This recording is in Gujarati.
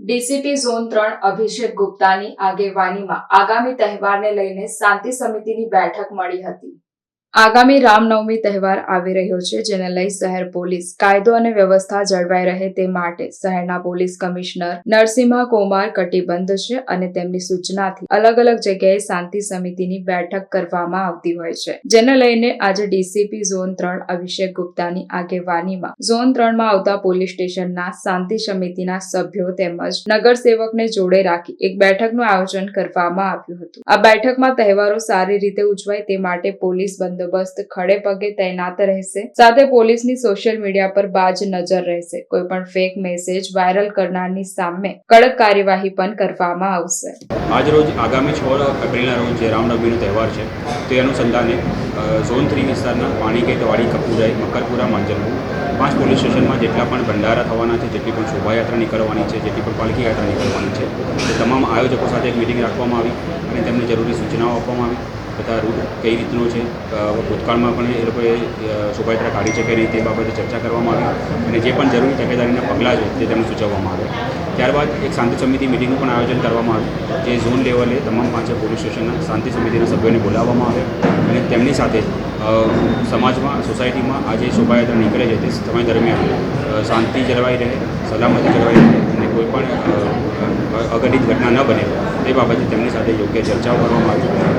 ડીસીપી ઝોન ત્રણ અભિષેક ગુપ્તાની આગેવાનીમાં આગામી તહેવારને લઈને શાંતિ સમિતિની બેઠક મળી હતી. આગામી રામનવમી તહેવાર આવી રહ્યો છે, જેને લઈ શહેર પોલીસ કાયદો અને વ્યવસ્થા જળવાઈ રહે તે માટે શહેરના પોલીસ કમિશનર નરસિંહ કુમાર કટિબદ્ધ છે અને તેમની સૂચનાથી અલગ અલગ જગ્યાએ શાંતિ સમિતિની બેઠક કરવામાં આવતી હોય છે. જેને લઈને આજે ડીસીપી ઝોન ત્રણ અભિષેક ગુપ્તાની આગેવાનીમાં ઝોન ત્રણમાં આવતા પોલીસ સ્ટેશનના શાંતિ સમિતિના સભ્યો તેમજ નગરસેવકને જોડે રાખી એક બેઠકનું આયોજન કરવામાં આવ્યું હતું. આ બેઠકમાં તહેવારો સારી રીતે ઉજવાય તે માટે પોલીસ બંદોબસ્ત ખડે પગે તૈનાત રહેશે. સાથે પોલીસની સોશિયલ મીડિયા પર બાજ નજર રહેશે. કોઈ પણ ફેક મેસેજ વાયરલ કરનારની સામે કડક કાર્યવાહી પણ કરવામાં આવશે. આજરોજ આગામી છ એપ્રિલના રોજ જે રામનવમીનો તહેવાર છે, તે અનુસંધાને ઝોન થ્રી વિસ્તારના પાણીગેટ વાડી કપુરાઈ મકરપુરા માંજલપુર પાંચ પોલીસ સ્ટેશનમાં જેટલા પણ ભંડારા થવાના છે, જેટલી પણ શોભાયાત્રા નીકળવાની છે, જેટલી પણ પાલખી યાત્રા નીકળવાની છે, તે તમામ આયોજકો સાથે એક મિટિંગ રાખવામાં આવી અને તેમને જરૂરી સૂચનાઓ આપવામાં આવી. તથા રૂટ કઈ રીતનો છે? ભૂતકાળમાં પણ એ લોકોએ શોભાયાત્રા કાઢી છે કે નહીં તે બાબતે ચર્ચા કરવામાં આવી અને જે પણ જરૂરી તકેદારીના પગલાં છે તે તેમને સૂચવવામાં આવ્યા. ત્યારબાદ એક શાંતિ સમિતિ મિટિંગનું પણ આયોજન કરવામાં આવ્યું. જે ઝોન લેવલે તમામ પાંચે પોલીસ સ્ટેશનના શાંતિ સમિતિના સભ્યોને બોલાવવામાં આવે અને તેમની સાથે સમાજમાં સોસાયટીમાં આ જે શોભાયાત્રા નીકળે છે તે સમય દરમિયાન શાંતિ જળવાઈ રહે સલામતી જળવાઈ રહે અને કોઈ પણ અ, અઘટિત ઘટના ન બને તે બાબતે તેમની સાથે યોગ્ય ચર્ચાઓ કરવામાં આવી.